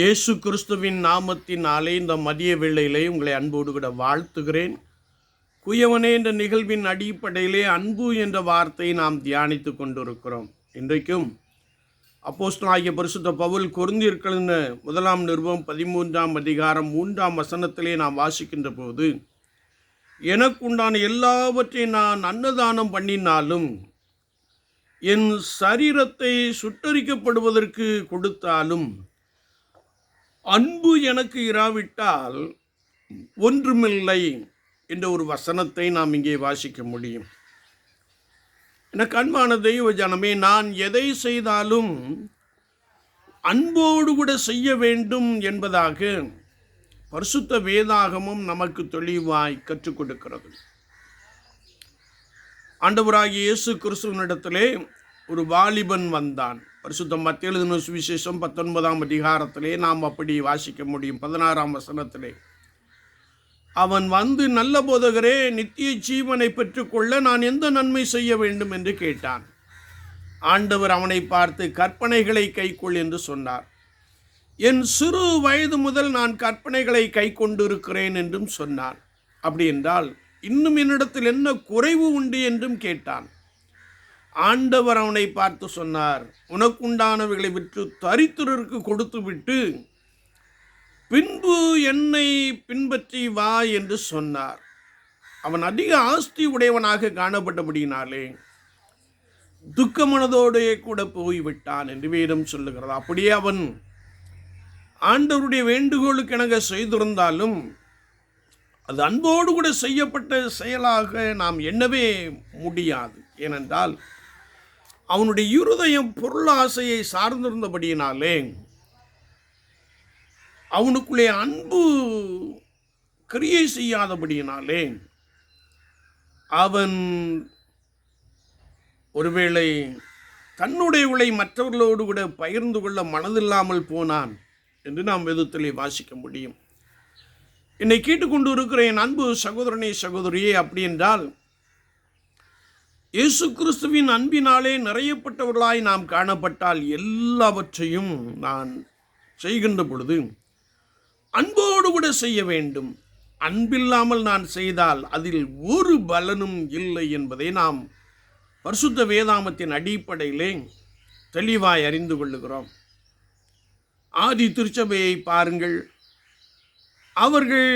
இயேசு கிறிஸ்துவின் நாமத்தினாலே இந்த மதிய வேளையிலே உங்களை அன்போடு கூட வாழ்த்துகிறேன். குயவனே என்ற நிகழ்வின் அடிப்படையிலே அன்பு என்ற வார்த்தையை நாம் தியானித்து கொண்டிருக்கிறோம். இன்றைக்கும் அப்போஸ்தலனாகிய பரிசுத்த பவுல் கொருந்தியிருக்கிற முதலாம் நிருபம் பதிமூன்றாம் அதிகாரம் மூன்றாம் வசனத்திலே நாம் வாசிக்கின்ற போது எனக்குண்டான எல்லாவற்றையும் நான் அன்னதானம் பண்ணினாலும் என் சரீரத்தை சுட்டரிக்கப்படுவதற்கு கொடுத்தாலும் அன்பு எனக்கு இராவிட்டால் ஒன்றுமில்லை என்ற ஒரு வசனத்தை நாம் இங்கே வாசிக்க முடியும். எனக்கு அன்பான தெய்வ ஜனமே நான் எதை செய்தாலும் அன்போடு கூட செய்ய வேண்டும் என்பதாக பரிசுத்த வேதாகமும் நமக்கு தெளிவாய் கற்றுக் கொடுக்கிறது. ஆண்டவராகிய இயேசு கிறிஸ்துவனிடத்திலே ஒரு வாலிபன் வந்தான். பரிசுத்தம் மத்தியெழுதின சுவிசேஷம் பத்தொன்பதாம் அதிகாரத்திலே நாம் அப்படி வாசிக்க முடியும். பதினாறாம் வசனத்திலே அவன் வந்து நல்ல போதகரே நித்திய ஜீவனை பெற்றுக்கொள்ள நான் எந்த நன்மை செய்ய வேண்டும்? என்று கேட்டான். ஆண்டவர் அவனை பார்த்து கற்பனைகளை கைக்கொள் என்று சொன்னார். என் சிறு வயது முதல் நான் கற்பனைகளை கை கொண்டிருக்கிறேன் என்றும் சொன்னான். அப்படி என்றால் இன்னும் என்னிடத்தில் என்ன குறைவு உண்டு? என்றும் கேட்டான். ஆண்டவர் அவனை பார்த்து சொன்னார் உனக்குண்டானவைகளை விற்று தரித்திரருக்கு கொடுத்து விட்டு பின்பு என்னை பின்பற்றி வா என்று சொன்னார். அவன் அதிக ஆஸ்தி உடையவனாக காணப்பட்டபடியினாலே துக்க மனதோடே கூட போய்விட்டான் என்று வேதம் சொல்லுகிறது. அப்படியே அவன் ஆண்டவருடைய வேண்டுகோளுக்கு எனக்கு செய்திருந்தாலும் அது அன்போடு கூட செய்யப்பட்ட செயலாக நாம் எண்ணவே முடியாது. ஏனென்றால் அவனுடைய இருதயம் பொருளாசையை சார்ந்திருந்தபடியினாலே அவனுக்குள்ளே அன்பு கிரியை செய்யாதபடியினாலே அவன் ஒருவேளை தன்னுடைய உலை மற்றவர்களோடு கூட பகிர்ந்து கொள்ள மனதில்லாமல் போனான் என்று நாம் வேதத்திலே வாசிக்க முடியும். என்னை கேட்டுக்கொண்டு இருக்கிற என் அன்பு சகோதரனே சகோதரியே அப்படி என்றால் இயேசு கிறிஸ்துவின் அன்பினாலே நிறையப்பட்டவர்களாய் நாம் காணப்பட்டால் எல்லாவற்றையும் நான் செய்கின்ற பொழுது அன்போடு கூட செய்ய வேண்டும். அன்பில்லாமல் நான் செய்தால் அதில் ஒரு பலனும் இல்லை என்பதை நாம் பரிசுத்த வேதாமத்தின் அடிப்படையிலே தெளிவாய் அறிந்து கொள்ளுகிறோம். ஆதி திருச்சபையை பாருங்கள். அவர்கள்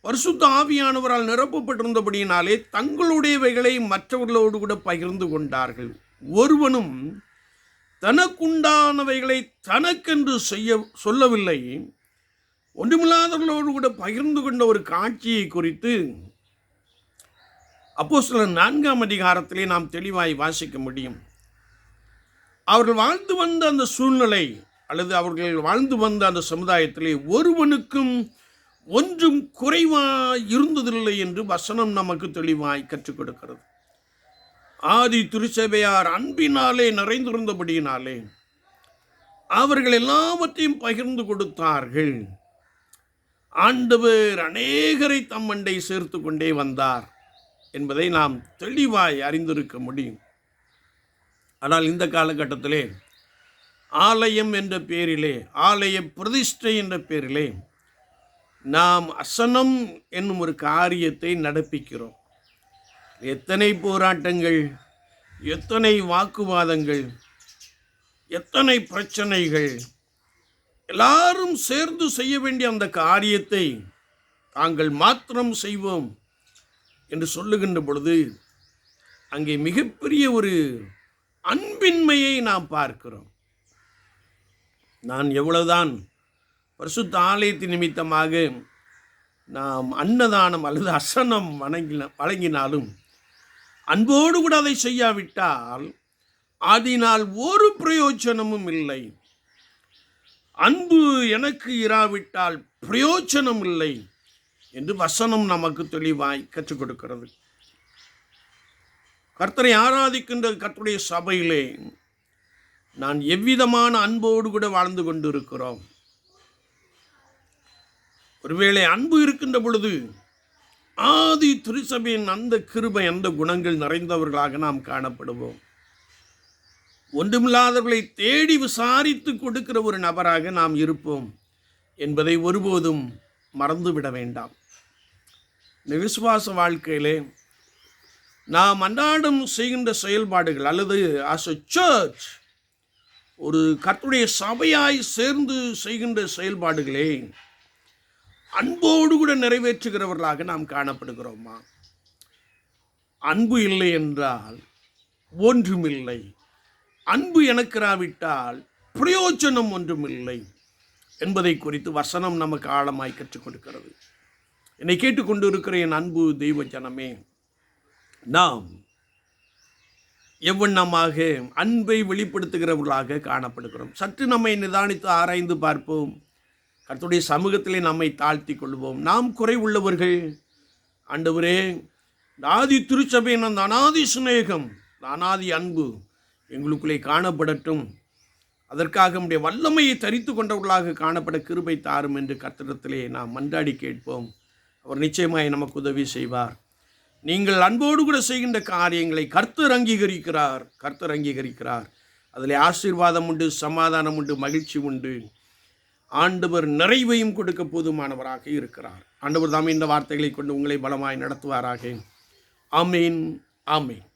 பரிசுத்த ஆவியானவரால் நிரப்பப்பட்டிருந்தபடியினாலே தங்களுடையவைகளை மற்றவர்களோடு கூட பகிர்ந்து கொண்டார்கள். ஒருவனும் தனக்குண்டானவைகளை தனக்கென்று செய்ய சொல்லவில்லை. ஒன்றுமில்லாதவர்களோடு கூட பகிர்ந்து கொண்ட ஒரு காட்சியை குறித்து அப்போ சில நான்காம் அதிகாரத்திலே நாம் தெளிவாய் வாசிக்க முடியும். அவர்கள் வாழ்ந்து வந்த அந்த சூழ்நிலை அல்லது அவர்கள் வாழ்ந்து வந்த அந்த சமுதாயத்திலே ஒருவனுக்கும் ஒன்றும் குறைவாய் இருந்ததில்லை என்று வசனம் நமக்கு தெளிவாய் கற்றுக் கொடுக்கிறது. ஆதி திருச்சபையார் அன்பினாலே நிறைந்திருந்தபடியினாலே அவர்கள் எல்லாவற்றையும் பகிர்ந்து கொடுத்தார்கள். ஆண்டவர் அநேகரை தம்மண்டை சேர்த்து கொண்டே வந்தார் என்பதை நாம் தெளிவாய் அறிந்திருக்க முடியும். ஆனால் இந்த காலகட்டத்திலே ஆலயம் என்ற பேரிலே ஆலய பிரதிஷ்டை என்ற பேரிலே நாம் அசனம் என்னும் ஒரு காரியத்தை நடப்பிக்கிறோம். எத்தனை போராட்டங்கள் எத்தனை வாக்குவாதங்கள் எத்தனை பிரச்சனைகள் எல்லாரும் சேர்ந்து செய்ய வேண்டிய அந்த காரியத்தை தாங்கள் மாத்திரம் செய்வோம் என்று சொல்லுகின்ற பொழுது அங்கே மிகப்பெரிய ஒரு அன்பின்மையை நாம் பார்க்கிறோம். நான் எவ்வளவுதான் பரிசுத்த ஆலயத்தின் நிமித்தமாக நாம் அன்னதானம் அல்லது அசனம் வணங்கின வழங்கினாலும் அன்போடு கூட அதை செய்யாவிட்டால் அதனால் ஒரு பிரயோஜனமும் இல்லை. அன்பு எனக்கு இராவிட்டால் பிரயோஜனம் இல்லை என்று வசனம் நமக்கு தெளிவாய் கற்றுக் கொடுக்கிறது. கர்த்தரை ஆராதிக்கின்ற கர்த்தருடைய சபையிலே நான் எவ்விதமான அன்போடு கூட வாழ்ந்து கொண்டிருக்கிறோம். ஒருவேளை அன்பு இருக்கின்ற பொழுது ஆதி திருச்சபையின் அந்த கிருபை அந்த குணங்கள் நிறைந்தவர்களாக நாம் காணப்படுவோம். ஒன்றுமில்லாதவர்களை தேடி விசாரித்து கொடுக்கிற ஒரு நபராக நாம் இருப்போம் என்பதை ஒருபோதும் மறந்துவிட வேண்டாம். இந்த விசுவாச வாழ்க்கையிலே நாம் அன்றாடம் செய்கின்ற செயல்பாடுகள் அல்லது ஆஸ் அ சர்ச் ஒரு கத்துடைய சபையாய் சேர்ந்து செய்கின்ற செயல்பாடுகளே அன்போடு கூட நிறைவேற்றுகிறவர்களாக நாம் காணப்படுகிறோமா? அன்பு இல்லை என்றால் ஒன்றுமில்லை. அன்பு எனக்கிறாவிட்டால் பிரயோஜனம் ஒன்றுமில்லை என்பதை குறித்து வசனம் நமக்கு ஆழமாய் கற்றுக் கொடுக்கிறது. என்னை கேட்டுக்கொண்டு இருக்கிற என் அன்பு தெய்வ ஜனமே நாம் எவ்வண்ணமாக அன்பை வெளிப்படுத்துகிறவர்களாக காணப்படுகிறோம். சற்று நம்மை நிதானித்து ஆராய்ந்து பார்ப்போம். கர்த்துடைய சமூகத்திலே நம்மை தாழ்த்தி கொள்வோம் நாம் குறை உள்ளவர்கள். ஆண்டவரே ஆதி திருச்சபையின் அந்த அனாதி சிநேகம் அனாதி அன்பு எங்களுக்குள்ளே காணப்படட்டும். அதற்காக நம்முடைய வல்லமையை தரித்து கொண்டவர்களாக காணப்பட கிருபை தாரும் என்று கர்த்தரிடத்திலே நாம் மன்றாடி கேட்போம். அவர் நிச்சயமாய் நமக்கு உதவி செய்வார். நீங்கள் அன்போடு கூட செய்கின்ற காரியங்களை கர்த்தர் அங்கீகரிக்கிறார். கர்த்தர் அங்கீகரிக்கிறார். அதில் ஆசீர்வாதம் உண்டு சமாதானம் உண்டு மகிழ்ச்சி உண்டு. ஆண்டவர் நிறைவையும் கொடுக்க போதுமானவராக இருக்கிறார். ஆண்டவர் தாமே இந்த வார்த்தைகளை கொண்டு உங்களை பலமாய் நடத்துவாராக. ஆமீன் ஆமீன்.